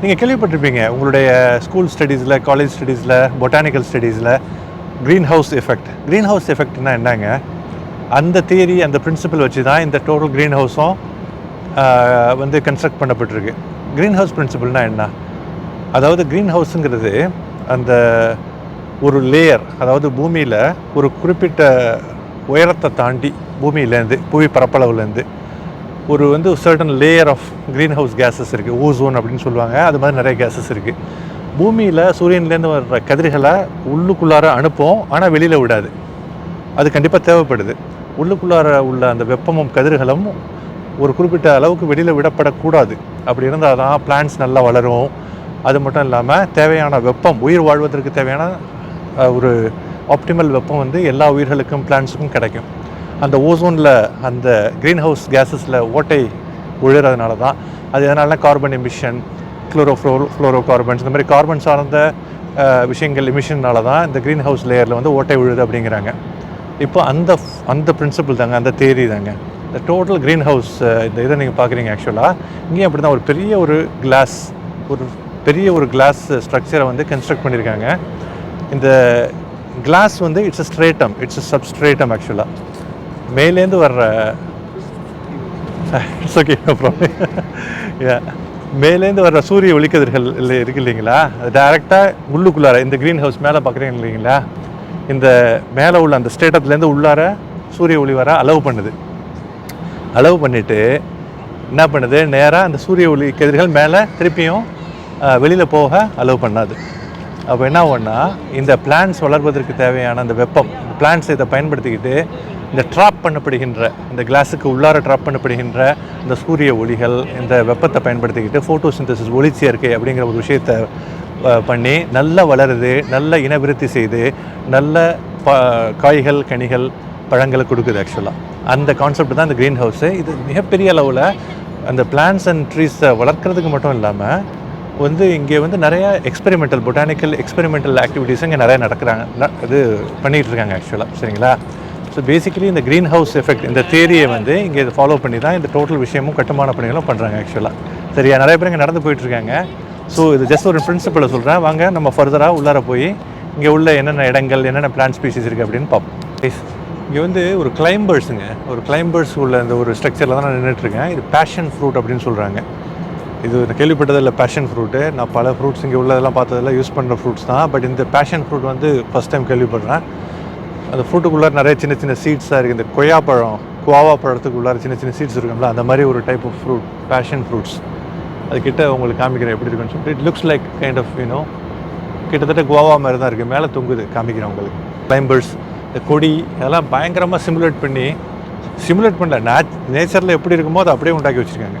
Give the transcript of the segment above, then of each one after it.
நீங்கள் கேள்விப்பட்டிருப்பீங்க உங்களுடைய ஸ்கூல் ஸ்டடீஸில் காலேஜ் ஸ்டடீஸில் botanical ஸ்டடீஸில் green house effect green house எஃபெக்ட்னா என்னங்க? அந்த தியரி அந்த பிரின்சிபல் வச்சு தான் இந்த டோட்டல் க்ரீன் ஹவுஸும் வந்து கன்ஸ்ட்ரக்ட் பண்ணப்பட்டிருக்கு. க்ரீன் ஹவுஸ் பிரின்சிபல்னால் என்ன? அதாவது க்ரீன் ஹவுஸுங்கிறது அந்த ஒரு லேயர் அதாவது பூமியில் ஒரு குறிப்பிட்ட உயரத்தை தாண்டி பூமியிலேருந்து புவி பரப்பளவுலேருந்து ஒரு வந்து certain layer of green house gases இருக்குது ஓசோன் அப்படின்னு சொல்லுவாங்க. அது மாதிரி நிறைய கேஸஸ் இருக்குது பூமியில் சூரியன்லேருந்து வர்ற கதிர்களை உள்ளுக்குள்ளார அனுப்போம். ஆனால் வெளியில் விடாது. அது கண்டிப்பாக தேவைப்படுது. உள்ளுக்குள்ளார உள்ள அந்த வெப்பமும் கதிர்களும் ஒரு குறிப்பிட்ட அளவுக்கு வெளியில் விடப்படக்கூடாது. அப்படி இருந்தால் தான் பிளான்ஸ் நல்லா வளரும். அது மட்டும் இல்லாமல் தேவையான வெப்பம் உயிர் வாழ்வதற்கு தேவையான ஒரு ஆப்டிமல் வெப்பம் வந்து எல்லா உயிர்களுக்கும் பிளான்ஸுக்கும் கிடைக்கும். அந்த ஓசோனில் அந்த க்ரீன் ஹவுஸ் கேஸஸில் ஓட்டை உழுறதுனால தான் அது எதனால carbon emission chloro fluoro fluoro carbons இந்த மாதிரி கார்பன் சார்ந்த விஷயங்கள் எமிஷன்னால தான் இந்த க்ரீன் ஹவுஸ் லேயரில் வந்து ஓட்டை விழுது அப்படிங்கிறாங்க. இப்போ அந்த அந்த பிரின்சிபல் தாங்க அந்த தேரி தாங்க. இந்த டோட்டல் க்ரீன் ஹவுஸ் இந்த இதை நீங்கள் பார்க்குறீங்க ஆக்சுவலாக இங்கேயும் அப்படி தான் ஒரு பெரிய ஒரு கிளாஸ் ஒரு பெரிய ஒரு கிளாஸ் ஸ்ட்ரக்சரை வந்து கன்ஸ்ட்ரக்ட் பண்ணியிருக்காங்க. இந்த கிளாஸ் வந்து it's a stratum it's a substratum ஆக்சுவலாக மேலேருந்து வர்ற இட்ஸ் ஓகே அப்புறம் மேலேருந்து வர்ற சூரிய ஒளிக்கதிர்கள் இல்லை இருக்கு இல்லைங்களா? அது டைரெக்டாக உள்ளுக்குள்ளார இந்த க்ரீன் ஹவுஸ் மேலே பார்க்குறீங்க இல்லைங்களா? இந்த மேலே உள்ள அந்த ஸ்டேட்டத்துலேருந்து உள்ளார சூரிய ஒளி வர அலோவ் பண்ணுது. அலோவ் பண்ணிவிட்டு என்ன பண்ணுது? நேராக அந்த சூரிய ஒளி கதிர்கள் மேலே திருப்பியும் வெளியில் போக அலோவ் பண்ணாது. அப்போ என்ன ஒன்றா இந்த பிளான்ஸ் வளர்வதற்கு தேவையான அந்த வெப்பம் பிளான்ஸ் இதை பயன்படுத்திக்கிட்டு இந்த ட்ராப் பண்ணப்படுகின்ற இந்த கிளாஸுக்கு உள்ளார ட்ராப் பண்ணப்படுகின்ற இந்த சூரிய ஒளிகள் இந்த வெப்பத்தை பயன்படுத்திக்கிட்டு ஃபோட்டோசிந்தசிஸ் ஒளிச்சேர்க்கை அப்படிங்கிற ஒரு விஷயத்தை பண்ணி நல்லா வளருது நல்ல இனவிருத்தி செய்து நல்ல ப காய்கள் கனிகள் பழங்களை கொடுக்குது ஆக்சுவலாக அந்த கான்செப்ட் தான் இந்த க்ரீன் ஹவுஸு இது மிகப்பெரிய அளவில் அந்த பிளான்ஸ் அண்ட் ட்ரீஸை வளர்க்குறதுக்கு மட்டும் இல்லாமல் வந்து இங்கே வந்து நிறைய எக்ஸ்பெரிமெண்டல் பொட்டானிக்கல் எக்ஸ்பெரிமெண்டல் ஆக்டிவிட்டீஸ் இங்கே நிறைய நடக்கிறாங்க ந- இது பண்ணிகிட்டு இருக்காங்க ஆக்சுவலாக சரிங்களா? ஸோ பேசிக்கலி இந்த க்ரீன் ஹவுஸ் எஃபெக்ட் இந்த தேரியை வந்து இங்கே இதை ஃபாலோ பண்ணி தான் இந்த டோட்டல் விஷயமும் கட்டுமான பணிகளும் பண்ணுறாங்க ஆக்சுவலாக சரியா? நிறைய பேர் இங்கே நடந்து போயிட்டுருக்காங்க. ஸோ இது ஜஸ்ட் ஒரு பிரின்சிபலை சொல்கிறேன் வாங்க நம்ம ஃபர்தராக உள்ளார போய் இங்கே உள்ள என்னென்ன இடங்கள் என்னென்ன பிளான்ட் ஸ்பீசிஸ் இருக்குது அப்படின்னு பார்ப்போம். ப்ளீஸ் இங்கே வந்து ஒரு கிளைம்பர்ஸுங்க ஒரு கிளைம்பர்ஸ் உள்ள இந்த ஒரு ஸ்ட்ரக்சரில் தான் நான் நின்றுட்டுருக்கேன் இது பேஷன் ஃப்ரூட் அப்படின்னு சொல்கிறாங்க இது நான் கேள்விப்பட்டதில்ல பேஷன் ஃப்ரூட்டு நான் பல ஃப்ரூட்ஸ் இங்கே உள்ளதெல்லாம் பார்த்ததெல்லாம் யூஸ் பண்ணுற ஃப்ரூட்ஸ் தான். பட் இந்த பேஷன் ஃப்ரூட் வந்து ஃபஸ்ட் டைம் கேள்விப்படுறேன். அந்த ஃப்ரூட்டுக்குள்ளே நிறைய சின்ன சின்ன சீட்ஸாக இருக்குது இந்த கொய்யா பழம் குவாவா பழத்துக்கு உள்ளார சின்ன சின்ன சீட்ஸ் இருக்கும்ல அந்த மாதிரி ஒரு type of fruit passion fruits அது கிட்ட உங்களுக்கு காமிக்கிறேன் எப்படி இருக்குன்னு சொல்லிட்டு. It looks like kind of you know கிட்டத்தட்ட குவாவா மாதிரி தான் இருக்குது மேலே தொங்குது காமிக்கிறேன் உங்களுக்கு. கிளைம்பர்ஸ் இந்த கொடி அதெல்லாம் பயங்கரமாக சிமுலேட் பண்ணி சிமுலேட் பண்ணல. நேச் நேச்சரில் எப்படி இருக்குமோ அதை அப்படியே உண்டாக்கி வச்சுருக்காங்க.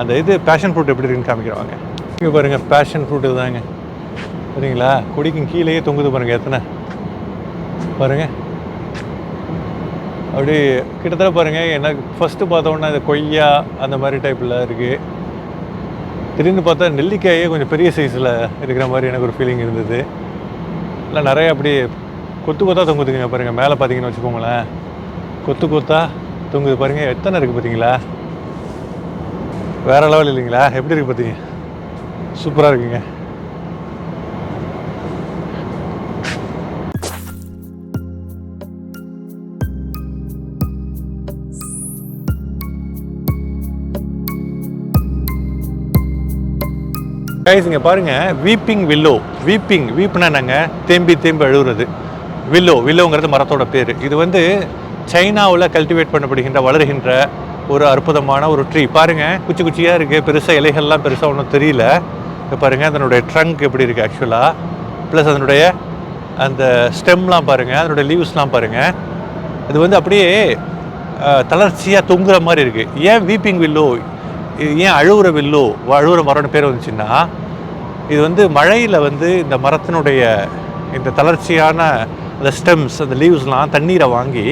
அந்த இது பேஷன் ஃப்ரூட் எப்படி இருக்குன்னு காமிக்கிறவாங்க இங்கே பாருங்கள் பேஷன் ஃப்ரூட் இதுதாங்க. சரிங்களா? கொடிக்கும் கீழேயே தொங்குது பாருங்கள் எத்தனை? பாருங்க. அப்படி கிட்டத்தட்ட பாருங்கள் எனக்கு ஃபஸ்ட்டு பார்த்தோன்னா இந்த கொய்யா அந்த மாதிரி டைப்பில் இருக்குது திடீர்னு பார்த்தா நெல்லிக்காயே கொஞ்சம் பெரிய சைஸில் இருக்கிற மாதிரி எனக்கு ஒரு ஃபீலிங் இருந்தது. இல்லை நிறைய அப்படி கொத்து கொத்தா தொங்குதுங்க பாருங்கள் மேலே பார்த்தீங்கன்னு வச்சுக்கோங்களேன். கொத்து கொத்தா தொங்குது பாருங்கள் எத்தனை இருக்குது பார்த்தீங்களா? வேறு லெவல் இல்லைங்களா? எப்படி இருக்குது பார்த்தீங்க? சூப்பராக இருக்குங்க. கைஸ் இங்கே பாருங்கள் வீப்பிங் வில்லோ வீப்பிங் வீப்னா நாங்கள் தேம்பி தேம்பி அழுகுறது வில்லோ வில்லோங்கிறது மரத்தோட பேர். இது வந்து சைனாவில் கல்டிவேட் பண்ணப்படுகின்ற வளருகின்ற ஒரு அற்புதமான ஒரு ட்ரீ பாருங்க. குச்சி குச்சியாக இருக்குது பெருசாக இலைகள்லாம் பெருசாக ஒன்றும் தெரியல. இப்போ பாருங்கள் அதனுடைய ட்ரங்க் எப்படி இருக்குது ஆக்சுவலாக ப்ளஸ் அதனுடைய அந்த ஸ்டெம்லாம் பாருங்கள் அதனுடைய லீவ்ஸ்லாம் பாருங்கள் இது வந்து அப்படியே தளர்ச்சியாக தொங்குற மாதிரி இருக்குது ஏன் வீப்பிங் வில்லோ இது ஏன் அழுகுற வில்லோ அழுகுற மரம்னு பேர் வந்துச்சுன்னா இது வந்து மழையில் வந்து இந்த மரத்தினுடைய இந்த தளர்ச்சியான அந்த ஸ்டெம்ஸ் அந்த லீவ்ஸ்லாம் தண்ணீரை வாங்கி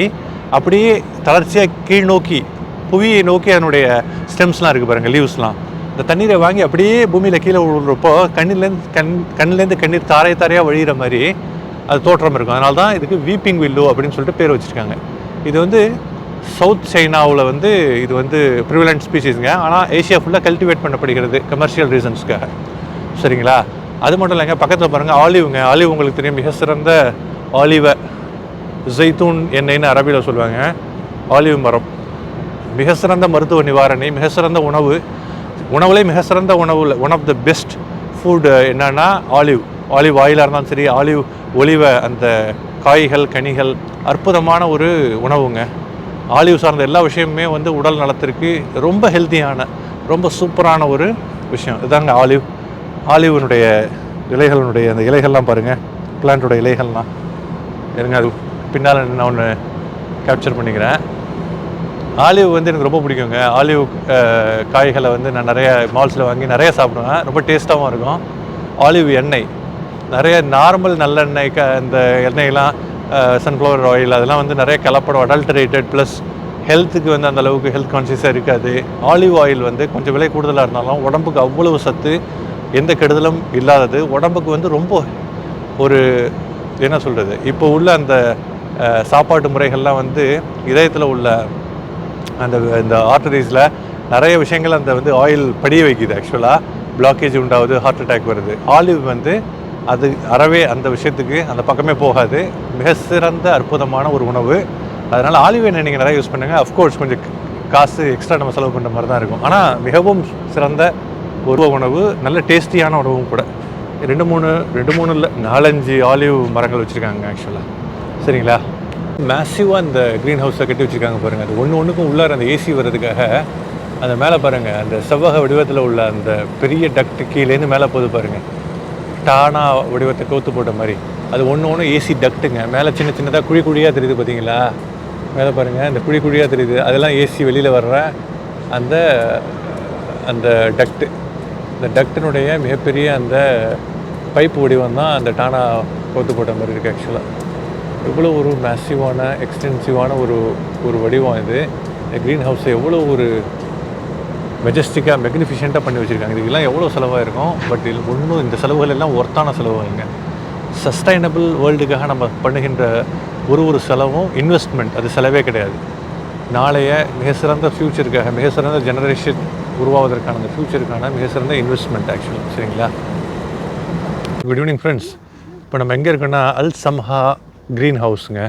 அப்படியே தளர்ச்சியாக கீழ் நோக்கி புவியை நோக்கி அதனுடைய ஸ்டெம்ஸ்லாம் இருக்குது பாருங்கள் லீவ்ஸ்லாம் இந்த தண்ணீரை வாங்கி அப்படியே பூமியில் கீழே விழுறப்போ கண்ணிலேருந்து கண் கண்ணிலேருந்து கண்ணீர் தாரை தாரையாக வழிகிற மாதிரி அது தோற்றம் இருக்கும். அதனால தான் இதுக்கு வீப்பிங் வில்லோ அப்படின்னு சொல்லிட்டு பேர் வச்சுருக்காங்க. இது வந்து சவுத் சைனாவில் வந்து இது வந்து ப்ரிவலண்ட் ஸ்பீசிஸுங்க ஆனால் ஏஷியா ஃபுல்லாக கல்டிவேட் பண்ணப்படுகிறது கமர்ஷியல் ரீசன்ஸ்க்காக சரிங்களா? அது மட்டும் இல்லைங்க பக்கத்தில் பாருங்கள் ஆலிவுங்க. ஆலிவ் உங்களுக்கு தெரியும் மிக சிறந்த ஆலிவை ஜெய்தூன் எண்ணெய்னு அரபியில் சொல்லுவாங்க. ஆலிவ் மரம். மிக சிறந்த மருத்துவ நிவாரணி மிக சிறந்த உணவு. உணவுலே மிக சிறந்த உணவு one of the best food என்னென்னா ஆலிவ். ஆலிவ் ஆயிலாக இருந்தாலும் சரி ஆலிவ் ஒலிவை அந்த காய்கள் கனிகள் அற்புதமான ஒரு உணவுங்க. ஆலிவ் சார்ந்த எல்லா விஷயமுமே வந்து உடல் நலத்திற்கு ரொம்ப ஹெல்த்தியான ரொம்ப சூப்பரான ஒரு விஷயம். இதாங்க ஆலிவ். ஆலிவனுடைய இலைகளினுடைய அந்த இலைகள்லாம் பாருங்கள் பிளான்ட்டோட இலைகள்லாம். இருங்க அது பின்னால் நான் ஒன்று கேப்சர் பண்ணிக்கிறேன். ஆலிவ் வந்து எனக்கு ரொம்ப பிடிக்குங்க. ஆலிவ் காய்களை வந்து நான் நிறைய மால்ஸில் வாங்கி நிறைய சாப்பிடுவேன். ரொம்ப டேஸ்ட்டாகவும் இருக்கும். ஆலிவ் எண்ணெய். நிறைய நார்மல் நல்லெண்ணெய் க இந்த எண்ணெய்லாம் சன்ஃப்ளவர் ஆயில் அதெல்லாம் வந்து நிறைய கலப்படம். அடல்டரேட்டட் ப்ளஸ் ஹெல்த்துக்கு வந்து அந்த அளவுக்கு ஹெல்த் கான்சியஸாக இருக்காது. ஆலிவ் ஆயில் வந்து கொஞ்சம் விலை கூடுதலாக இருந்தாலும் உடம்புக்கு அவ்வளவு சத்து எந்த கெடுதலும் இல்லாதது. உடம்புக்கு வந்து ரொம்ப ஒரு என்ன சொல்கிறது இப்போ உள்ள அந்த சாப்பாட்டு முறைகள்லாம் வந்து இதயத்தில் உள்ள அந்த இந்த ஆர்டரிஸில் நிறைய விஷயங்கள் அந்த வந்து ஆயில் படிய வைக்குது ஆக்சுவலாக பிளாக்கேஜ் உண்டாகுது ஹார்ட் அட்டாக் வருது. ஆலிவ் வந்து அது அறவே அந்த விஷயத்துக்கு அந்த பக்கமே போகாது. மிக சிறந்த அற்புதமான ஒரு உணவு. அதனால் ஆலிவ் எண்ணெய் நீங்கள் நிறைய யூஸ் பண்ணுங்கள் அஃப்கோர்ஸ் கொஞ்சம் காசு எக்ஸ்ட்ரா நம்ம செலவு பண்ணுற மாதிரி தான் இருக்கும். ஆனால் மிகவும் சிறந்த ஒரு உணவு நல்ல டேஸ்டியான உணவும் கூட. ரெண்டு மூணு ரெண்டு மூணு இல்லை நாலஞ்சு ஆலிவ் மரங்கள் வச்சுருக்காங்க ஆக்சுவலாக சரிங்களா? மேசிவாக இந்த க்ரீன் ஹவுஸை கட்டி வச்சுருக்காங்க பாருங்கள் அது ஒன்று ஒன்றுக்கும் உள்ளார அந்த ஏசி வர்றதுக்காக அந்த மேலே பாருங்கள் அந்த செவ்வக வடிவத்தில் உள்ள அந்த பெரிய டக்ட் கீழேருந்து மேலே போகுது பாருங்கள் டானா வடிவத்தை கோத்து போட்ட மாதிரி. அது ஒன்று ஒன்று ஏசி டக்ட்டுங்க மேலே சின்ன சின்னதாக குழி குழியாக தெரியுது பார்த்தீங்களா மேலே பாருங்கள் இந்த குழி குழியாக தெரியுது. அதெல்லாம் ஏசி வெளியில் வர்ற அந்த அந்த டக்ட்டு இந்த டக்டினுடைய மிகப்பெரிய அந்த பைப் வடிவம் தான் அந்த டானா கோத்து போட்ட மாதிரி இருக்குது ஆக்சுவலாக எவ்வளோ ஒரு மேசிவான எக்ஸ்டென்சிவான ஒரு ஒரு வடிவம் இது. இந்த க்ரீன் ஹவுஸை எவ்வளோ ஒரு மெஜஸ்டிக்காக மெக்னிஃபிஷியண்ட்டாக பண்ணி வச்சுருக்காங்க. இதுக்கெல்லாம் எவ்வளோ செலவாக இருக்கும்? பட் இது ஒன்றும் இந்த செலவுகள் எல்லாம் ஒர்த்தான செலவுங்க சஸ்டைனபிள் வேர்ல்டுக்காக நம்ம பண்ணுகின்ற ஒரு ஒரு செலவும் இன்வெஸ்ட்மெண்ட் அது செலவே கிடையாது. நாளைய மிக சிறந்த ஃப்யூச்சருக்காக மிக சிறந்த ஜெனரேஷன் உருவாவதற்கான அந்த ஃப்யூச்சருக்கான மிக சிறந்த இன்வெஸ்ட்மெண்ட் ஆக்சுவலி சரிங்களா? குட் ஈவினிங் ஃப்ரெண்ட்ஸ் இப்போ நம்ம எங்கே இருக்கோன்னா அல் சம்ஹா க்ரீன் ஹவுஸுங்க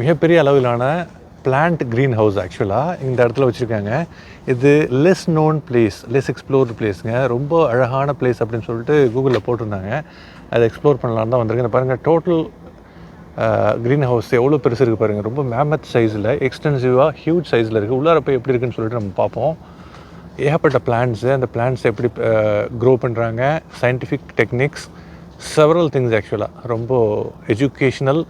மிகப்பெரிய அளவிலான பிளான்ட் க்ரீன் ஹவுஸ் ஆக்சுவலாக இந்த இடத்துல வச்சுருக்காங்க. இது less known place less explored பிளேஸுங்க ரொம்ப அழகான பிளேஸ் அப்படின்னு சொல்லிட்டு கூகுளில் போட்டிருந்தாங்க. அதை எக்ஸ்ப்ளோர் பண்ணலான்னு தான் வந்திருக்கேன். பாருங்கள் டோட்டல் க்ரீன் ஹவுஸ் எவ்வளோ பெருசு இருக்குது பாருங்கள் ரொம்ப மேமத் சைஸில் எக்ஸ்டென்சிவாக ஹியூஜ் சைஸில் இருக்குது உள்ளார போய் எப்படி இருக்குன்னு சொல்லிட்டு நம்ம பார்ப்போம். ஏகப்பட்ட பிளான்ஸு அந்த பிளான்ஸ் எப்படி க்ரோ பண்ணுறாங்க சயின்டிஃபிக் டெக்னிக்ஸ் செவரல் திங்ஸ் ஆக்சுவலாக ரொம்ப எஜுகேஷ்னல்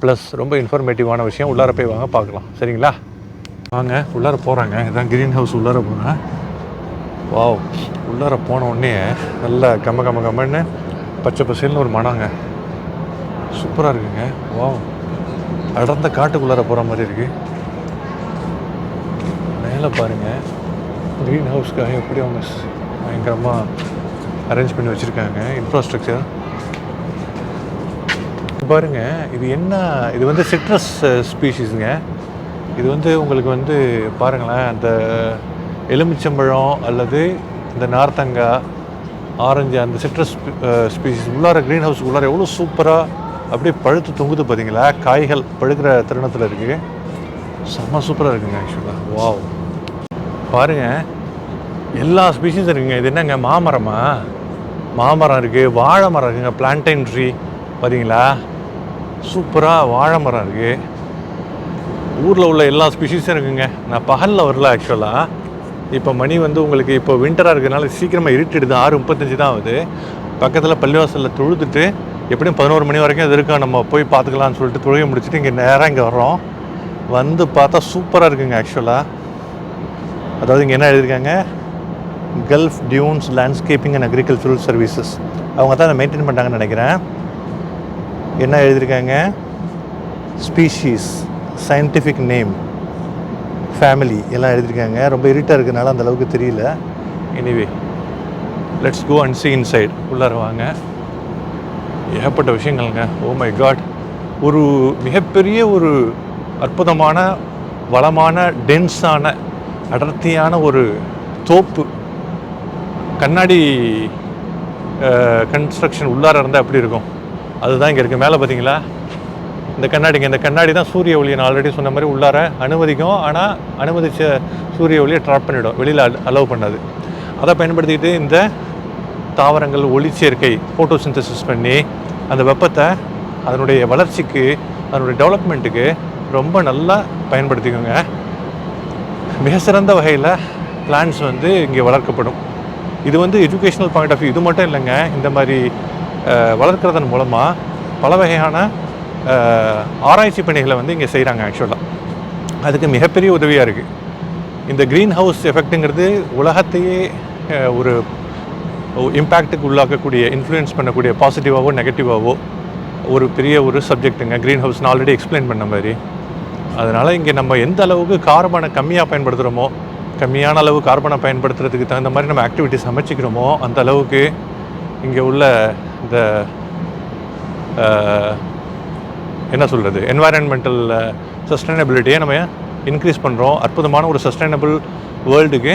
ப்ளஸ் ரொம்ப இன்ஃபர்மேட்டிவான விஷயம். உள்ளார போய் வாங்க பார்க்கலாம். சரிங்களா? வாங்க உள்ளார போகிறாங்க இதான் க்ரீன் ஹவுஸ் உள்ளார போகிறேன் வாவ் உள்ளார போன உடனே நல்ல கம கம கம்மன்னு பச்சை பசேல்னு ஒரு மனங்க சூப்பராக இருக்குங்க. வாவ் அடர்ந்த காட்டுக்குள்ளார போகிற மாதிரி இருக்குது மேலே பாருங்கள் க்ரீன் ஹவுஸ்க்காக எப்படி அவங்க பயங்கரமாக அரேஞ்ச் பண்ணி வச்சுருக்காங்க இன்ஃப்ராஸ்ட்ரக்சர் பாருங்க இது என்ன இது வந்து சிட்ரஸ் ஸ்பீஷீஸுங்க இது வந்து உங்களுக்கு வந்து பாருங்களேன் அந்த எலுமிச்சம்பழம் அல்லது இந்த நார்த்தங்காய் ஆரஞ்சு அந்த சிட்ரஸ் ஸ்பீசிஸ் உள்ளார க்ரீன் ஹவுஸ் உள்ளார எவ்வளோ சூப்பராக அப்படியே பழுத்து தொங்குது பார்த்தீங்களா காய்கள் பழுக்கிற தருணத்தில் இருக்குது செம்ம சூப்பராக இருக்குங்க ஆக்சுவலாக வாவ் பாருங்க எல்லா ஸ்பீஷீஸும் இருக்குங்க. இது என்னங்க மாமரமா? மாமரம் இருக்குது வாழை மரம் இருக்குங்க பிளான்டைன் ட்ரீ பார்த்தீங்களா சூப்பராக வாழை மரம் இருக்குது ஊரில் உள்ள எல்லா ஸ்பீஷீஸும் இருக்குங்க. நான் பகலில் வரல ஆக்சுவலாக இப்போ மணி வந்து உங்களுக்கு இப்போ வின்டராக இருக்கிறதுனால சீக்கிரமாக இருட்டிடுது. ஆறு முப்பத்தஞ்சு தான் ஆகுது. பக்கத்தில் பள்ளிவாசலில் தொழுதுட்டு எப்படியும் பதினோரு மணி வரைக்கும் அது இருக்கா நம்ம போய் பார்த்துக்கலாம்னு சொல்லிட்டு தொழுகை முடிச்சுட்டு இங்கே நேராக இங்கே வர்றோம். வந்து பார்த்தா சூப்பராக இருக்குங்க ஆக்சுவலாக அதாவது இங்கே என்ன எழுதியிருக்காங்க? Gulf Dunes landscaping and agricultural services அவங்க தான் அதை மெயின்டைன் பண்ணுறாங்கன்னு நினைக்கிறேன். என்ன எழுதியிருக்காங்க? ஸ்பீஷீஸ் சயின்டிஃபிக் நேம் ஃபேமிலி எல்லாம் எழுதியிருக்காங்க. ரொம்ப இருட்டாக இருக்கிறதுனால அந்தளவுக்கு தெரியல. Anyway let's go and see inside உள்ளார வாங்க. ஏகப்பட்ட விஷயங்கள்ங்க. ஓ மை காட் ஒரு மிகப்பெரிய ஒரு அற்புதமான வளமான டென்ஸான அடர்த்தியான ஒரு தோப்பு. கண்ணாடி கன்ஸ்ட்ரக்ஷன் உள்ளார இருந்தால் எப்படி இருக்கும்? அதுதான் இங்கே இருக்குது மேலே பார்த்தீங்களா இந்த கண்ணாடிங்க இந்த கண்ணாடி தான் சூரிய ஒளியை நான் ஆல்ரெடி சொன்ன மாதிரி உள்ளார அனுமதிக்கும். ஆனால் அனுமதித்த சூரிய ஒளியை ட்ராப் பண்ணிவிடும் வெளியில் அலோவ் பண்ணாது. அதை பயன்படுத்திக்கிட்டு இந்த தாவரங்கள் ஒளிச்சேர்க்கை ஃபோட்டோசிந்தசிஸ் பண்ணி அந்த வெப்பத்தை அதனுடைய வளர்ச்சிக்கு அதனுடைய டெவலப்மெண்ட்டுக்கு ரொம்ப நல்லா பயன்படுத்திக்கோங்க. மிக சிறந்த வகையில் பிளான்ஸ் வந்து இங்கே வளர்க்கப்படும். இது வந்து எஜுகேஷ்னல் பாயிண்ட் ஆஃப் வியூ இது மட்டும் இல்லைங்க இந்த மாதிரி வளர்க்குறதன் வளர்க்கறதன் மூலமாக பல வகையான ஆராய்ச்சி பணிகளை வந்து இங்கே செய்கிறாங்க ஆக்சுவலாக அதுக்கு மிகப்பெரிய உதவியாக இருக்குது இந்த க்ரீன் ஹவுஸ் எஃபெக்ட்டுங்கிறது உலகத்தையே ஒரு இம்பேக்ட்டுக்கு உள்ளாக்கக்கூடிய இன்ஃப்ளூயன்ஸ் பண்ணக்கூடிய பாசிட்டிவாகவோ நெகட்டிவாகவோ ஒரு பெரிய ஒரு சப்ஜெக்ட்டுங்க க்ரீன் ஹவுஸ் நான் ஆல்ரெடி எக்ஸ்பிளைன் பண்ண மாதிரி. அதனால் இங்கே நம்ம எந்த அளவுக்கு கார்பனை கம்மியாக பயன்படுத்துகிறோமோ கம்மியான அளவு கார்பனை பயன்படுத்துறதுக்கு தகுந்த மாதிரி நம்ம ஆக்டிவிட்டிஸ் அமைச்சிக்கிறோமோ அந்த அளவுக்கு இங்கே உள்ள இந்த என்ன சொல்கிறது என்வாயன்மெண்டல் சஸ்டைனபிலிட்டியை நம்ம இன்க்ரீஸ் பண்ணுறோம் அற்புதமான ஒரு சஸ்டைனபிள் வேர்ல்டுக்கு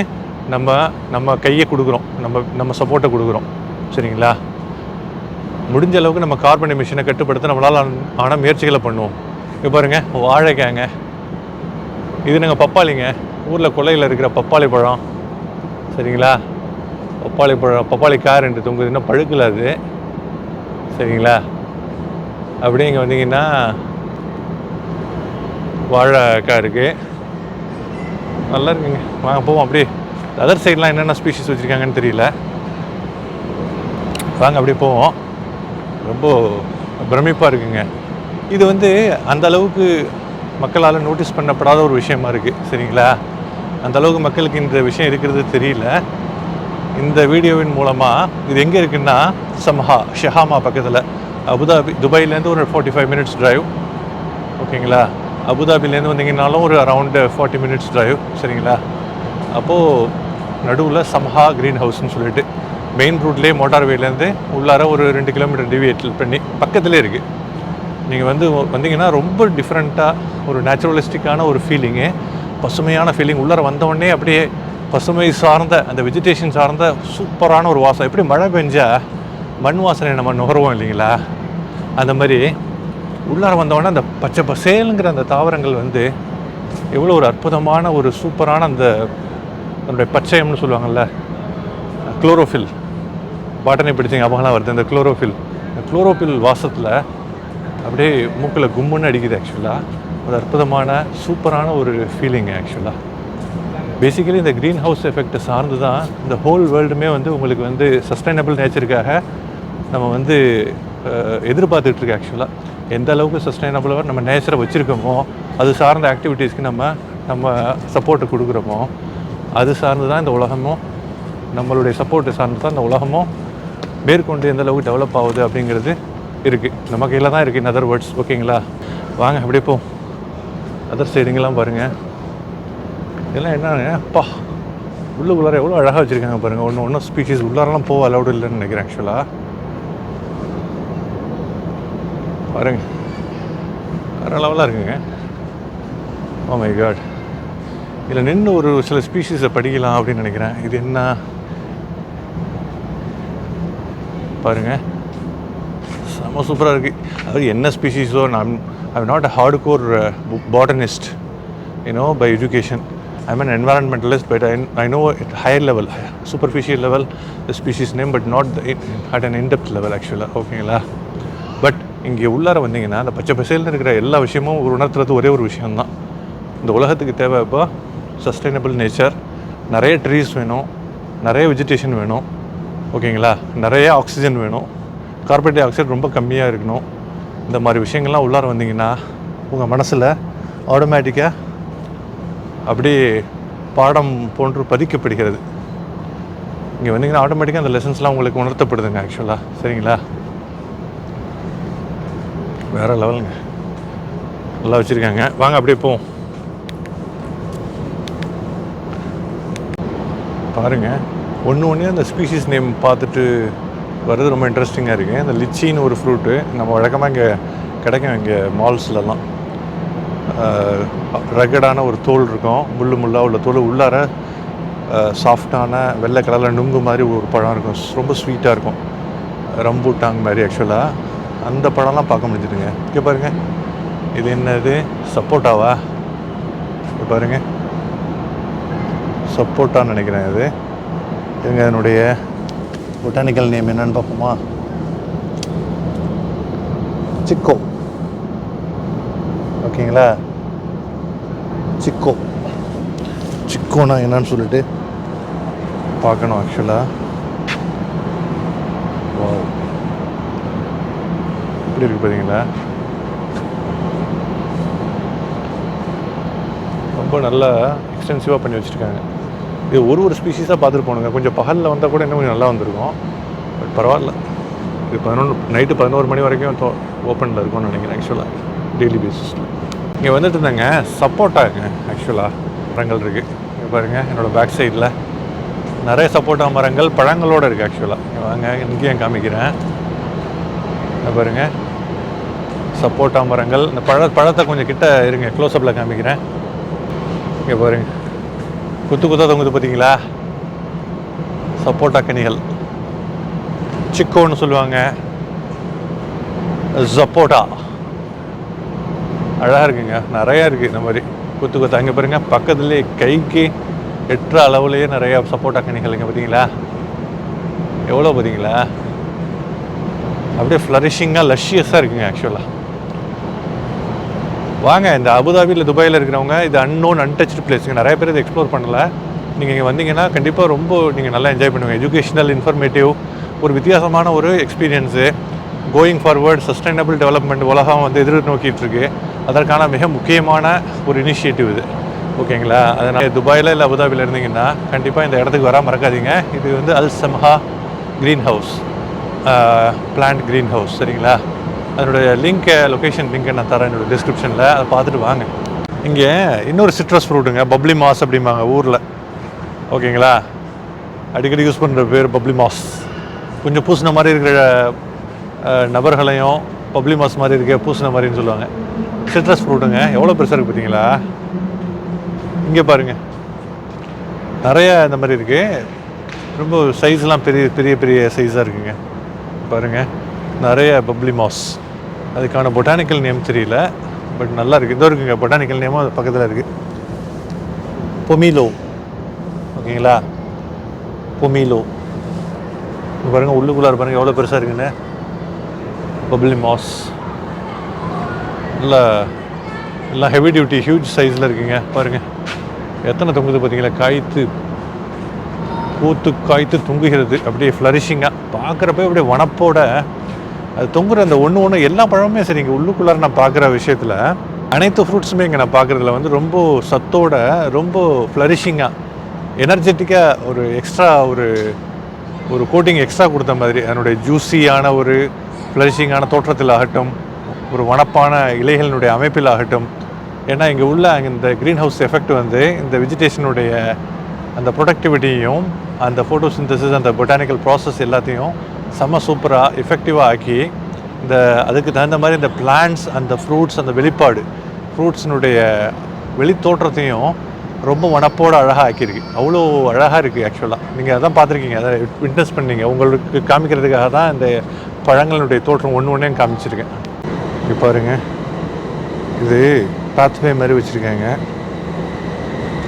நம்ம நம்ம கையை கொடுக்குறோம். நம்ம நம்ம சப்போர்ட்டை கொடுக்குறோம். சரிங்களா? முடிஞ்ச அளவுக்கு நம்ம கார்பன் எமிஷனை கட்டுப்படுத்த நம்மளால் ஆன முயற்சிகளை பண்ணுவோம். இங்கே பாருங்கள் வாழைக்காங்க இது நாங்கள் பப்பாளிங்க? ஊரில் கொலையில் இருக்கிற பப்பாளி பழம். சரிங்களா? பப்பாளி பழம் பப்பாளி கார் ரெண்டு தொங்குது. இன்னும் பழுக்கல அது. சரிங்களா? அப்படியே இங்கே வந்தீங்கன்னா வாழைக்காய் இருக்குது நல்லா இருக்குங்க. வாங்க போவோம். அப்படியே அதர் சைட்லாம் என்னென்ன ஸ்பீஷிஸ் வச்சுருக்காங்கன்னு தெரியல. வாங்க அப்படியே போவோம். ரொம்ப பிரமிப்பாக இருக்குங்க. இது வந்து அந்த அளவுக்கு மக்களால் நோட்டீஸ் பண்ணப்படாத ஒரு விஷயமா இருக்குது சரிங்களா? அந்த அளவுக்கு மக்களுக்கு இந்த விஷயம் இருக்கிறது தெரியல. இந்த வீடியோவின் மூலமாக இது எங்கே இருக்குன்னா சம்ஹா ஷஹாமா பக்கத்தில். அபுதாபி துபாயிலேருந்து ஒரு ஃபார்ட்டி ஃபைவ் மினிட்ஸ் டிரைவ் ஓகேங்களா? அபுதாபிலேருந்து வந்தீங்கன்னாலும் ஒரு அரவுண்டு ஃபார்ட்டி மினிட்ஸ் டிரைவ் சரிங்களா? அப்போது நடுவில் சம்ஹா க்ரீன் ஹவுஸ்னு சொல்லிட்டு மெயின் ரூட்லேயே மோட்டார் வேலேருந்து உள்ளார ஒரு ரெண்டு கிலோமீட்டர் டிவியேட்டில் பண்ணி பக்கத்துலேயே இருக்குது நீங்கள் வந்து வந்தீங்கன்னா ரொம்ப டிஃப்ரெண்ட்டாக ஒரு நேச்சுரலிஸ்டிக்கான ஒரு ஃபீலிங்கு பசுமையான ஃபீலிங் உள்ளார வந்தவொடனே அப்படியே பசுமை சார்ந்த அந்த வெஜிடேஷன் சார்ந்த சூப்பரான ஒரு வாசம். எப்படி மழை பெஞ்சா மண் வாசனை நம்ம நுகர்வோம் இல்லைங்களா? அந்த மாதிரி உள்ளார வந்தவொடனே அந்த பச்சை பசேலுங்கிற அந்த தாவரங்கள் வந்து எவ்வளோ ஒரு அற்புதமான ஒரு சூப்பரான அந்த நம்முடைய பச்சையம்னு சொல்லுவாங்கள்ல குளோரோஃபில் பாட்டனை படித்தீங்க ஞாபகம்லாம் வருது. அந்த குளோரோஃபில் அந்த குளோரோஃபில் வாசத்தில் அப்படியே மூக்கில் கும்முன்னு அடிக்குது ஆக்சுவலாக ஒரு அற்புதமான சூப்பரான ஒரு ஃபீலிங் ஆக்சுவலாக பேசிக்கலி இந்த க்ரீன் ஹவுஸ் எஃபெக்ட்டை சார்ந்து தான் இந்த ஹோல் வேர்ல்டுமே வந்து உங்களுக்கு வந்து சஸ்டைனபிள் நேச்சருக்காக நம்ம வந்து எதிர்பார்த்துட்ருக்கு ஆக்சுவலாக எந்த அளவுக்கு சஸ்டைனபிளாக நம்ம நேச்சரை வச்சுருக்கோமோ அது சார்ந்த ஆக்டிவிட்டீஸ்க்கு நம்ம நம்ம சப்போர்ட்டை கொடுக்குறோமோ அது சார்ந்து தான் இந்த உலகமும் நம்மளுடைய சப்போர்ட்டை சார்ந்து தான் இந்த உலகமும் மேற்கொண்டு எந்த அளவுக்கு டெவலப் ஆகுது அப்படிங்கிறது இருக்குது நம்ம கையில் தான் இருக்குது இன் அதர் வேர்ட்ஸ் ஓகேங்களா வாங்க அப்படியே போ. அதர் சைடுங்கெல்லாம் பாருங்கள் இதெல்லாம் என்னங்க? அப்பா. உள்ளார எவ்வளோ அழகாக வச்சுருக்காங்க பாருங்கள் ஒன்று ஒன்றும் ஸ்பீஷீஸ் உள்ளாரெல்லாம் போக அலௌடு இல்லைன்னு நினைக்கிறேன் ஆக்சுவலாக பாருங்க. வேறு லெவலாக இருக்குங்க. Oh ஓ மை காட் இதில் நின்று ஒரு சில ஸ்பீஷீஸை படிக்கலாம் அப்படின்னு நினைக்கிறேன். இது என்ன? பாருங்கள் செம்ம சூப்பராக இருக்குது அது என்ன ஸ்பீஷீஸோ நான் I not a hard core botanist you know by education I mean environmentalist but I I know it higher level superficial level the species name but not at an in depth level ஆக்சுவலாக ஓகேங்களா but இங்கே உள்ளார வந்தீங்கன்னா அந்த பச்சை பசையில் இருக்கிற எல்லா விஷயமும் ஒரு உணர்த்துறது ஒரே ஒரு விஷயம்தான். இந்த உலகத்துக்கு தேவை இப்போ சஸ்டைனபிள் நேச்சர் நிறைய ட்ரீஸ் வேணும். நிறைய வெஜிடேஷன் வேணும். ஓகேங்களா நிறைய ஆக்சிஜன் வேணும். கார்பன் டை ஆக்சைடு ரொம்ப கம்மியாக இருக்கணும். இந்த மாதிரி விஷயங்கள்லாம் உள்ளார வந்தீங்கன்னா உங்கள் மனசில் ஆட்டோமேட்டிக்காக அப்படியே பாடம் போன்று பதிக்கப்படுகிறது. இங்கே வந்தீங்கன்னா ஆட்டோமேட்டிக்காக அந்த லெசன்ஸ்லாம் உங்களுக்கு உணர்த்தப்படுதுங்க ஆக்சுவலாக சரிங்களா? வேறு லெவலுங்க நல்லா வச்சுருக்காங்க. வாங்க அப்படியே போவோம். பாருங்கள் ஒன்று ஒன்றே அந்த ஸ்பீஷீஸ் நேம் பார்த்துட்டு வர்றது ரொம்ப இன்ட்ரெஸ்டிங்காக இருக்குது அந்த லிச்சின்னு ஒரு ஃப்ரூட்டு நம்ம வழக்கமாக இங்கே கிடைக்கும் இங்கே மால்ஸ்லலாம் ரகடான ஒரு தோல் இருக்கும். முள்ளு முள்ளாக உள்ள தோல். உள்ளார சாஃப்டான வெள்ளை கலரில் நுங்கு மாதிரி ஒரு பழம் இருக்கும். ரொம்ப ஸ்வீட்டாக இருக்கும். ரம்பூட்டாங் மாதிரி ஆக்சுவலாக அந்த பழம்லாம் பார்க்க முடிஞ்சிடுங்க. இங்கே பாருங்கள் இது என்னது? சப்போட்டாவா? இங்க பாருங்கள் சப்போட்டான்னு நினைக்கிறேன் இது. இவங்க அதனுடைய பொட்டானிக்கல் நேம் என்னன்னு பார்ப்போமா சிக்கோ. ஓகேங்களா? சிக்கோ. சிக்கோனா என்னன்னு சொல்லிட்டு பார்க்கணும் ஆக்சுவலாக வா எப்படி இருக்கு பார்த்தீங்களா ரொம்ப நல்லா எக்ஸ்டென்சிவாக பண்ணி வச்சுருக்காங்க. இது ஒரு ஒரு ஸ்பீஷீஸாக பார்த்துட்டு போனுங்க கொஞ்சம் பகலில் வந்தால் கூட இன்னும் கொஞ்சம் நல்லா வந்திருக்கும். பட் பரவாயில்ல. இது பதினொன்று நைட்டு பதினோரு மணி வரைக்கும் ஓப்பனில் இருக்கும்னு நினைக்கிறேன் ஆக்சுவலாக டெய்லி பேசிஸில் இங்கே வந்துட்டு இருந்தாங்க சப்போட்டாங்க ஆக்சுவலாக மரங்கள் இருக்குது இங்கே பாருங்கள் என்னோடய பேக் சைடில் நிறைய சப்போட்டா மரங்கள் பழங்களோடு இருக்குது ஆக்சுவலாக இங்கே வாங்க இங்கேயும் காமிக்கிறேன். பாருங்கள் சப்போட்டா மரங்கள். இந்த பழ பழத்தை கொஞ்சம் கிட்ட இருங்க க்ளோஸ்அப்பில் காமிக்கிறேன். இங்கே பாருங்கள் குத்து குத்தா தொங்குது பார்த்தீங்களா சப்போட்டா கனிகள். சிக்கோன்னு சொல்லுவாங்க. சப்போட்டா. அழகாக இருக்குங்க. நிறையா இருக்குது இந்த மாதிரி குத்து குத்து. அங்கே பாருங்க பக்கத்துலேயே கைக்கு எட்டுற அளவுலேயே நிறையா சப்போட்டா கனிகள் இங்கே பார்த்தீங்களா எவ்வளோ பார்த்தீங்களா அப்படியே ஃப்ளரிஷிங்காக லஷ்ஷியஸாக இருக்குங்க ஆக்சுவலாக வாங்க இந்த அபுதாபியில் துபாயில் இருக்கிறவங்க இது அன்னோன் அன்டச்சு பிளேஸுங்க நிறைய பேர் இதை எக்ஸ்ப்ளோர் பண்ணல. நீங்கள் இங்கே வந்தீங்கன்னா கண்டிப்பாக ரொம்ப நீங்கள் நல்லா என்ஜாய் பண்ணுவீங்க. எஜுகேஷனல் இன்ஃபர்மேட்டிவ் ஒரு வித்தியாசமான ஒரு experience going forward sustainable development உலகம் வந்து எதிர்நோக்கிட்டு இருக்கு அதற்கான மிக முக்கியமான ஒரு இனிஷியேட்டிவ் இது. ஓகேங்களா? அதனால் துபாயில் இல்லை அபுதாபியில் இருந்தீங்கன்னா கண்டிப்பாக இந்த இடத்துக்கு வர மறக்காதீங்க. இது வந்து Al Samha green house plant green house சரிங்களா? அதனுடைய லிங்க்கை லொக்கேஷன் லிங்க்கை நான் தரேன் என்னோட டிஸ்கிரிப்ஷனில் அதை பார்த்துட்டு வாங்க. இங்கே இன்னொரு சிட்ரஸ் ஃப்ரூட்டுங்க பப்ளி மாஸ் அப்படிம்பாங்க ஊரில். ஓகேங்களா? அடிக்கடி யூஸ் பண்ணுற பேர் பப்ளி மாஸ் கொஞ்சம் பூசின மாதிரி இருக்கிற நபர்களையும் பப்ளி மாஸ் மாதிரி இருக்க பூசின மாதிரின்னு சொல்லுவாங்க. சிட்ரஸ் ஃப்ரூட்டுங்க எவ்வளோ பெருசாக இருக்குது பார்த்தீங்களா? இங்கே பாருங்கள் நிறைய இந்த மாதிரி இருக்குது ரொம்ப சைஸ்லாம் பெரிய பெரிய பெரிய சைஸாக இருக்குங்க. பாருங்கள் நிறைய பப்ளி மாஸ் அதுக்கான பொட்டானிக்கல் நேம் தெரியல பட் நல்லா இருக்குது இதோ இருக்குங்க பொட்டானிக்கல் நேமும் அது பக்கத்தில் இருக்குது பொமிலோ ஓகேங்களா? பொமிலோ பாருங்கள் உள்ளுக்குள்ளார பாருங்கள் எவ்வளோ பெருசாக இருக்குன்னு. பப்ளி மாஸ் நல்லா எல்லாம் ஹெவி டியூட்டி ஹியூஜ் சைஸில் இருக்குங்க. பாருங்கள் எத்தனை தொங்குது பார்த்தீங்களா காய்த்து பூத்து காய்த்து தொங்குகிறது. அப்படியே ஃப்ளரிஷிங்காக பார்க்குறப்ப அப்படியே வனப்போட அது தொங்குற அந்த ஒன்று ஒன்று எல்லா பழமுமே சரி இங்கே உள்ளுக்குள்ளார நான் பார்க்குற விஷயத்தில் அனைத்து ஃப்ரூட்ஸுமே இங்கே நான் பார்க்குறதுல வந்து ரொம்ப சத்தோட ரொம்ப ஃப்ளரிஷிங்காக எனர்ஜெட்டிக்காக ஒரு எக்ஸ்ட்ரா ஒரு ஒரு கோட்டிங் எக்ஸ்ட்ரா கொடுத்த மாதிரி அதனுடைய ஜூஸியான ஒரு ஃப்ளரிஷிங்கான தோற்றத்தில் ஆகட்டும் ஒரு வனப்பான இலைகளினுடைய அமைப்பில் ஆகட்டும். ஏன்னா இங்கே உள்ள இந்த க்ரீன் ஹவுஸ் எஃபெக்ட் வந்து இந்த வெஜிடேஷனுடைய அந்த ப்ரொடக்டிவிட்டியும் அந்த ஃபோட்டோசிந்தசிஸ் அந்த பொட்டானிக்கல் ப்ராசஸ் எல்லாத்தையும் செம்ம சூப்பராக எஃபெக்டிவாக ஆக்கி இந்த அதுக்கு தகுந்த மாதிரி இந்த பிளான்ட்ஸ் அந்த ஃப்ரூட்ஸ் அந்த வெளிப்பாடு ஃப்ரூட்ஸினுடைய வெளித்தோற்றத்தையும் ரொம்ப வனப்போடு அழகாக ஆக்கியிருக்கு. அவ்வளோ அழகாக இருக்குது ஆக்சுவலாக நீங்கள் அதான் பார்த்துருக்கீங்க அதை விட்னஸ் பண்ணீங்க. உங்களுக்கு காமிக்கிறதுக்காக தான் இந்த பழங்களுடைய தோற்றம் ஒன்று ஒன்றையும் காமிச்சிருக்கேன். இப்போ பாருங்க. இது பாத்வே மாதிரி வச்சுருக்காங்க.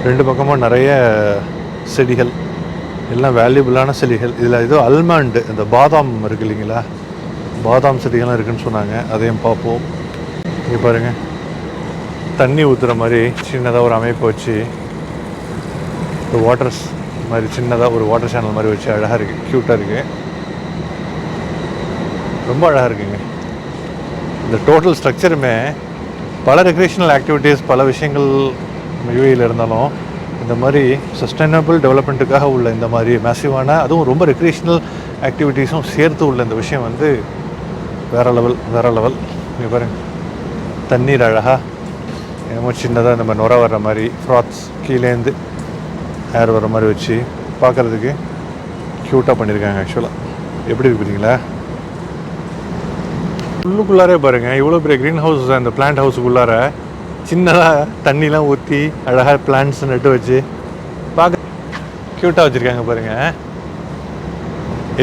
ரெண்டு பக்கமும் நிறைய செடிகள். எல்லாம் வேல்யூபிளான செடிகள். இதில் ஏதோ அல்மண்டு இந்த பாதாம் இருக்கு இல்லைங்களா? பாதாம் செடிகள்லாம் இருக்குன்னு சொன்னாங்க. அதையும் பார்ப்போம். இங்கே பாருங்க. தண்ணி ஊற்றுற மாதிரி சின்னதாக ஒரு அமைப்பு வச்சு ஒரு வாட்டர்ஸ் மாதிரி சின்னதாக ஒரு வாட்டர் சேனல் மாதிரி வச்சு அழகாக இருக்குது க்யூட்டாக இருக்குது ரொம்ப அழகாக இருக்குங்க. இந்த டோட்டல் ஸ்ட்ரக்சருமே பல ரெக்ரேஷனல் ஆக்டிவிட்டீஸ் பல விஷயங்கள் யூஏயில் இருந்தாலும் இந்த மாதிரி சஸ்டைனபிள் டெவலப்மெண்ட்டுக்காக உள்ள இந்த மாதிரி மேசிவான அதுவும் ரொம்ப ரெக்ரியேஷனல் ஆக்டிவிட்டீஸும் சேர்த்து உள்ள இந்த விஷயம் வந்து வேற லெவல் வேற லெவல் நீ பாருங்க. தண்ணீர் அழகாக என்னமோ சின்னதாக இந்த மாதிரி நுர வர்ற மாதிரி ஃப்ராட்ஸ் கீழேந்து ஏர் வர மாதிரி வச்சு பார்க்குறதுக்கு க்யூட்டாக பண்ணியிருக்காங்க ஆக்சுவலாக எப்படி இருக்குதுங்களா? உள்ளுக்குள்ளாரே பாருங்கள் இவ்வளோ பெரிய க்ரீன் ஹவுஸ் அந்த பிளான்ட் ஹவுஸுக்குள்ளார சின்னதாக தண்ணிலாம் ஊற்றி அழகாக பிளான்ட்ஸ் நட்டு வச்சு பார்க்க க்யூட்டாக வச்சுருக்காங்க பாருங்கள்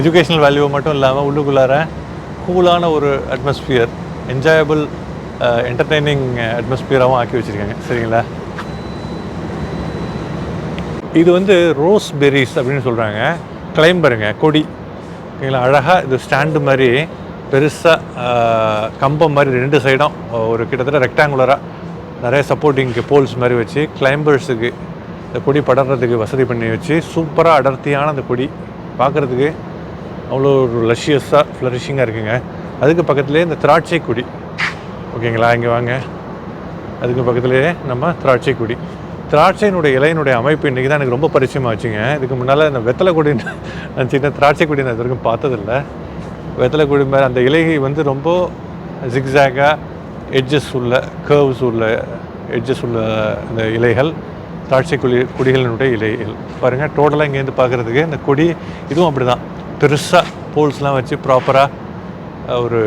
எஜுகேஷனல் வேல்யூ மட்டும் இல்லாமல் உள்ளுக்குள்ளார கூலான ஒரு அட்மாஸ்பியர் என்ஜாயபிள் என்டர்டெய்னிங் அட்மாஸ்பியராகவும் ஆக்கி வச்சுருக்காங்க. சரிங்களா? இது வந்து ரோஸ் பெரிஸ் அப்படின்னு சொல்கிறாங்க கிளைம்பருங்க கொடி. ஓகேங்களா அழகாக இது ஸ்டாண்டு மாதிரி பெருசாக uh, கம்பம் மாதிரி ரெண்டு சைடும் ஒரு கிட்டத்தட்ட ரெக்டாங்குலராக நிறைய சப்போர்ட்டிங்க்கு போல்ஸ் மாதிரி வச்சு கிளைம்பர்ஸுக்கு இந்த கொடி படர்றதுக்கு வசதி பண்ணி வச்சு சூப்பராக அடர்த்தியான அந்த கொடி பார்க்குறதுக்கு அவ்வளோ ஒரு லஷ்யஸாக ஃப்ளரிஷிங்காக இருக்குங்க. அதுக்கு பக்கத்துலேயே இந்த திராட்சை கொடி. ஓகேங்களா இங்கே வாங்க. அதுக்கு பக்கத்துலேயே நம்ம திராட்சை கொடி. திராட்சையினுடைய இலையினுடைய அமைப்பு இன்றைக்கி தான் எனக்கு ரொம்ப பரிச்சயமாக வச்சுங்க இதுக்கு முன்னால் இந்த வெத்தலை கொடி நான் சின்ன திராட்சை கொடி நான் இது வரைக்கும் பார்த்ததில்ல. வெத்தலை கொடி மேலே அந்த இலை வந்து ரொம்ப ஜிக்ஸாகாக எட்ஜஸ் உள்ள கர்வ்ஸ் உள்ள எட்ஜஸ் உள்ள இந்த இலைகள் திராட்சை குடி கொடிகளினுடைய இலைகள். பாருங்கள் டோட்டலாக இங்கேருந்து பார்க்குறதுக்கு இந்த கொடி இதுவும் அப்படி தான் பெருசாக போல்ஸ்லாம் வச்சு ப்ராப்பராக ஒரு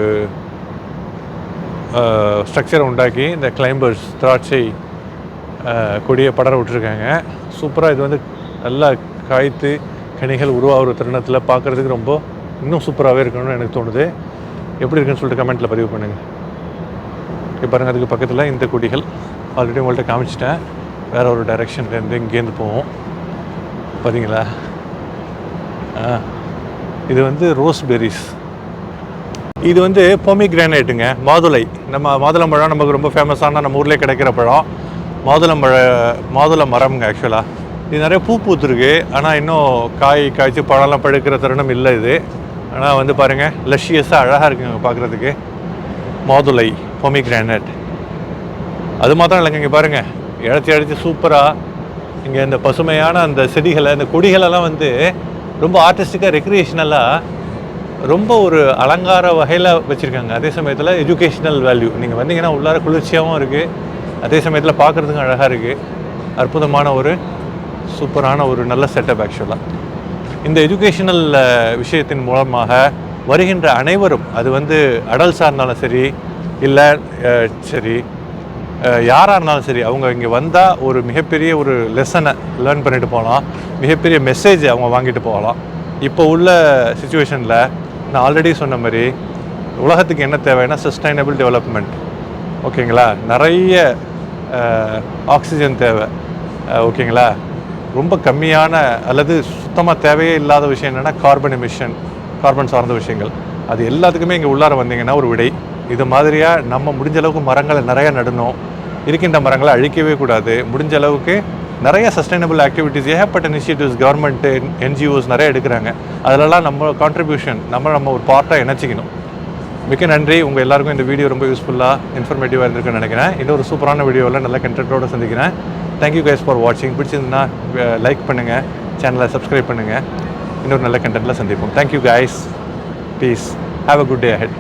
ஸ்ட்ரக்சரை உண்டாக்கி இந்த கிளைம்பர்ஸ் திராட்சை கொடியை படர விட்டுருக்காங்க. சூப்பராக இது வந்து நல்லா காய்த்து கனிகள் உருவாகிற தருணத்தில் பார்க்குறதுக்கு ரொம்ப இன்னும் சூப்பராகவே இருக்கணும்னு எனக்கு தோணுது. எப்படி இருக்குன்னு சொல்லிட்டு கமெண்ட்டில் பதிவு பண்ணுங்கள் இப்போ பாருங்கள் அதுக்கு பக்கத்தில் இந்த கொடிகள். ஆல்ரெடி உங்கள்கிட்ட காமிச்சிட்டேன். வேறு ஒரு டைரெக்ஷன்லேருந்து இங்கேருந்து போவோம். பார்த்தீங்களா ஆ. இது வந்து ரோஸ் பெரிஸ் இது வந்து பொமி கிரானைட்டுங்க மாதுளை. நம்ம மாதுளம்பழம் நமக்கு ரொம்ப ஃபேமஸான நம்ம ஊர்லேயே கிடைக்கிற பழம். மாதுளம்பழ மாதுளை மரம்ங்க ஆக்சுவலாக இது நிறைய பூ பூத்துருக்கு. ஆனால் இன்னும் காய் காய்ச்சி பழம்லாம் பழுக்கிற தருணம் இல்லை இது. ஆனால் வந்து பாருங்கள் லஷ்யஸாக அழகாக இருக்குங்க பார்க்குறதுக்கு மாதுளை. பொமி கிரானைட் அது மாத்திரம் இல்லைங்க இங்கே பாருங்கள் இழைச்சி இழைச்சி சூப்பராக இங்கே இந்த பசுமையான அந்த செடிகளை இந்த கொடிகளெல்லாம் வந்து ரொம்ப ஆர்டிஸ்டிக்காக ரெக்ரியேஷனலாக ரொம்ப ஒரு அலங்கார வகையில் வச்சுருக்காங்க. அதே சமயத்தில் எஜுகேஷ்னல் வேல்யூ நீங்கள் வந்தீங்கன்னா உள்ளார குளிர்ச்சியாகவும் இருக்குது அதே சமயத்தில் பார்க்குறதுக்கு அழகாக இருக்குது அற்புதமான ஒரு சூப்பரான ஒரு நல்ல செட்டப் ஆக்சுவலாக இந்த எஜுகேஷனல் விஷயத்தின் மூலமாக வருகின்ற அனைவரும் அது வந்து அடல்ஸாக இருந்தாலும் சரி இல்லை சரி. யாராக இருந்தாலும் சரி அவங்க இங்கே வந்தால் ஒரு மிகப்பெரிய ஒரு லெசனை லேர்ன் பண்ணிட்டு போகலாம் மிகப்பெரிய மெசேஜ் அவங்க வாங்கிட்டு போகலாம். இப்போ உள்ள சுச்சுவேஷனில் நான் ஆல்ரெடி சொன்ன மாதிரி உலகத்துக்கு என்ன தேவைன்னா சஸ்டைனபிள் டெவலப்மெண்ட் ஓகேங்களா? நிறைய ஆக்சிஜன் தேவை. ஓகேங்களா? ரொம்ப கம்மியான அல்லது சுத்தமாக தேவையே இல்லாத விஷயம் என்னென்னா கார்பன் எமிஷன் கார்பன் சார்ந்த விஷயங்கள். அது எல்லாத்துக்குமே இங்கே உள்ளார வந்தீங்கன்னா ஒரு விடை. இது மாதிரியாக நம்ம முடிஞ்ச அளவுக்கு மரங்களை நிறைய நடணும். இருக்கின்ற மரங்களை அழிக்கவே கூடாது. முடிஞ்ச அளவுக்கு நிறைய சஸ்டைனபிள் ஆக்டிவிட்டீஸ் ஏகப்பட்ட இனிஷியேட்டிவ்ஸ் கவர்மெண்ட்டு என்ஜிஓஸ் நிறைய எடுக்கிறாங்க. அதிலலாம் நம்ம கான்ட்ரிபியூஷன் நம்ம நம்ம ஒரு பார்ட்டாக இணைச்சிக்கணும். மிக்க நன்றி. உங்கள் எல்லாருக்கும் இந்த வீடியோ ரொம்ப யூஸ்ஃபுல்லாக இன்ஃபர்மேட்டிவாக இருந்திருக்குன்னு நினைக்கிறேன். இன்னொரு சூப்பரான வீடியோவில் நல்ல கண்டென்ட்டோட சந்திக்கிறேன். தேங்க்யூ கைஸ் ஃபார் வாட்சிங் பிடிச்சிருந்தா லைக் பண்ணுங்கள் சேனலை சப்ஸ்கிரைப் பண்ணுங்கள் இன்னொரு நல்ல கண்டென்ட்டில் சந்திப்போம். Thank you guys peace have a good day ahead